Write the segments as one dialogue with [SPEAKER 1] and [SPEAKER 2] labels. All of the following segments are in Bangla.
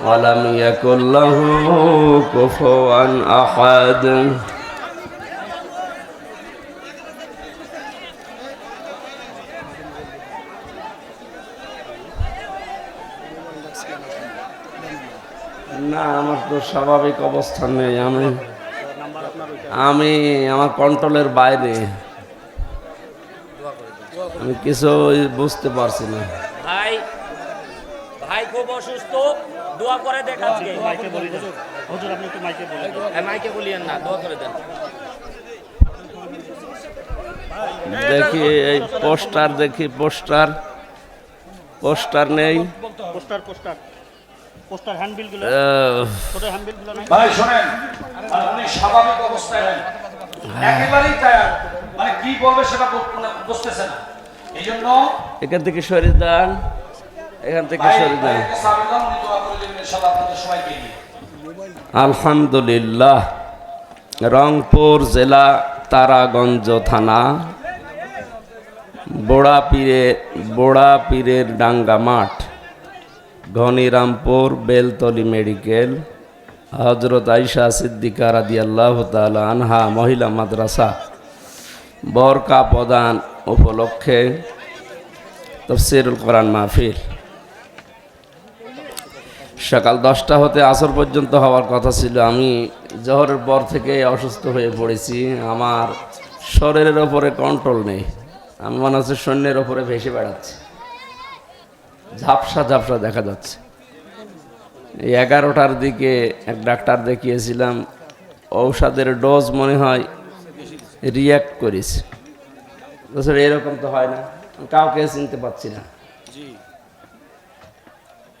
[SPEAKER 1] ولم يكن له كفوا أحد না আমার তো স্বাভাবিক অবস্থান নেই আমি আমি আমার কন্ট্রোলের বাইরে আমি কিছু বুঝতে পারছি না
[SPEAKER 2] ভাই ভাই খুব অসুস্থ দোয়া করে দেখাচ্ছি
[SPEAKER 3] মাইকে বলি হুজুর আপনি একটু মাইকে বলে দেন।
[SPEAKER 2] মাইকে বলিয়েন না দোয়া করে দেন।
[SPEAKER 1] দেখি এই পোস্টার দেখি পোস্টার। পোস্টার নেই।
[SPEAKER 3] Poster poster. পোস্টার
[SPEAKER 1] হ্যান্ডবিলগুলো
[SPEAKER 3] ছোট হ্যান্ডবিলগুলো নাই?
[SPEAKER 4] ভাই শোনেন। আর স্বাভাবিক অবস্থায় নেই একেবারেই টায়ার মানে কি বলবে সেটা মানে বুঝতেছে না। এই
[SPEAKER 1] এখান থেকে সরে দেন এখান থেকে সরে আলহামদুলিল্লাহ, রংপুর জেলা তারাগঞ্জ থানা বোড়া পীরে বোড়া পীরের ডাঙ্গা মাঠ, ঘনিরামপুর বেলতলি মেডিকেল হজরত আইসা সিদ্দিকা রাদি আল্লাহ আনহা মহিলা মাদ্রাসা, বরকা প্রদান উপলক্ষে তফসিরুল কোরআন মাহফিল। সকাল দশটা হতে আসর পর্যন্ত হওয়ার কথা ছিল। আমি জহরের পর থেকে অসুস্থ হয়ে পড়েছি। আমার শরীরের ওপরে কন্ট্রোল নেই। আমি মনে হচ্ছে সৈন্যের ওপরে ভেসে বেড়াচ্ছি। ঝাপসা ঝাপসা দেখা যাচ্ছে। এগারোটার দিকে এক ডাক্তার দেখিয়েছিলাম, ঔষধের ডোজ মনে হয় রিয়াক্ট করিস এরকম তো হয় না। কাউকে চিনতে পারছি না।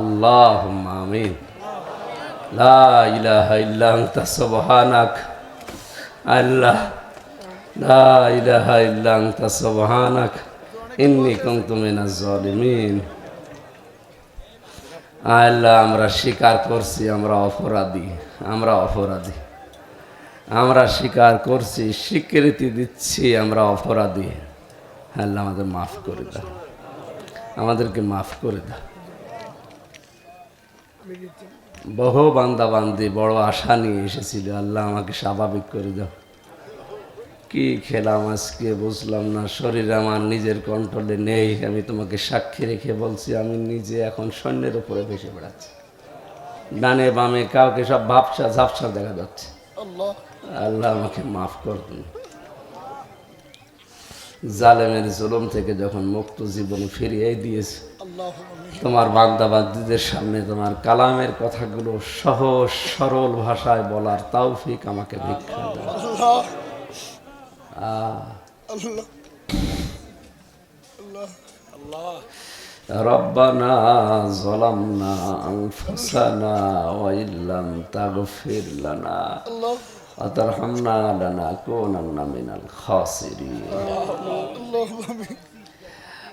[SPEAKER 1] আল্লাহ। আমিন আল্লাহ, আমরা স্বীকার করছি, আমরা অপরাধী আমরা অপরাধী। আমরা স্বীকার করছি, স্বীকৃতি দিচ্ছি, আমরা অপরাধী। আল্লাহ আমাদের মাফ করে দাও। আমাদেরকে মাফ করে দাও। বহু বান্দা বান্দি বড় আশা নিয়ে এসেছিল। আল্লাহ আমাকে স্বাভাবিক করে দাও। কি খেলাম আজকে বুঝলাম না শরীর আমার নিজের কন্ট্রোলে নেই আমি তোমাকে সাক্ষী রেখে বলছি আমি নিজে এখন সৈন্যের উপরে ভেসে বেড়াচ্ছি। ডানে বামে কাউকে সব ভাবসা ঝাপসা দেখা যাচ্ছে। আল্লাহ। আমাকে মাফ করুন জালেমের জুলুম থেকে যখন মুক্ত জীবন ফিরিয়ে দিয়েছে তোমার বান্দাবাদীদের সামনে তোমার কালামের কথাগুলো সহজ সরল ভাষায় বলার তৌফিক আমাকে ভিক্ষা দাও আহ। ربنا ظلمنا أنفسنا وإن لم تغفر لنا وترحمنا لنكونن من الخاسرين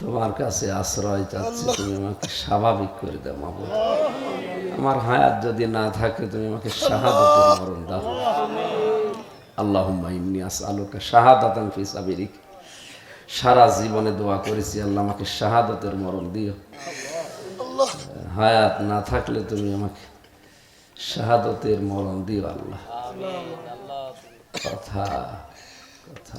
[SPEAKER 1] তোমার কাছে আশ্রয় চাচ্ছি তুমি আমাকে স্বাভাবিক করে দাও মাবুদ আমার হায়াত যদি না থাকে তুমি আমাকে শাহাদতের মরণ দাও। শাহাদাতান ফি সারা জীবনে দোয়া করেছি আল্লাহ আমাকে শাহাদতের মরণ দিও। হায়াত না থাকলে তুমি আমাকে শাহাদতের মরণ দিও আল্লাহ। কথা কথা।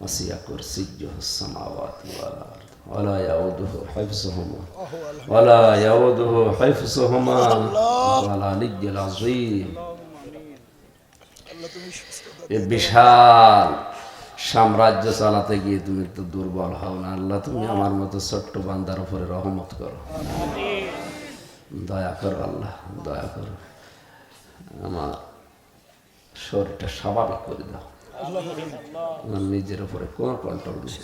[SPEAKER 1] وسع كرسيه السماوات والأرض ولا يؤوده حفظهما ولا يؤوده حفظهما ولا العلي العظيم এ বিশাল সাম্রাজ্য চালাতে গিয়ে তুমি তো দুর্বল হও না আল্লাহ তুমি আমার মতো ছোট্ট বান্দার উপরে রহমত করো দয়া করো আল্লাহ দয়া করো আমার শরীরটা স্বাভাবিক করে দাও আমার নিজের উপরে কোনো কন্ট্রোল নেই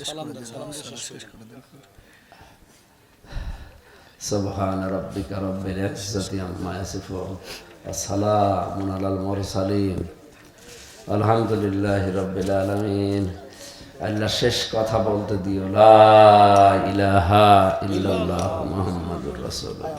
[SPEAKER 1] سبحان ربك رب العزة عما يصفون وسلام على المرسلين الحمد لله رب العالمين আল্লাহ শেষ কথা বলতে দিও লা ইলাহা ইল্লাল্লাহ মুহাম্মাদুর রাসূলুল্লাহ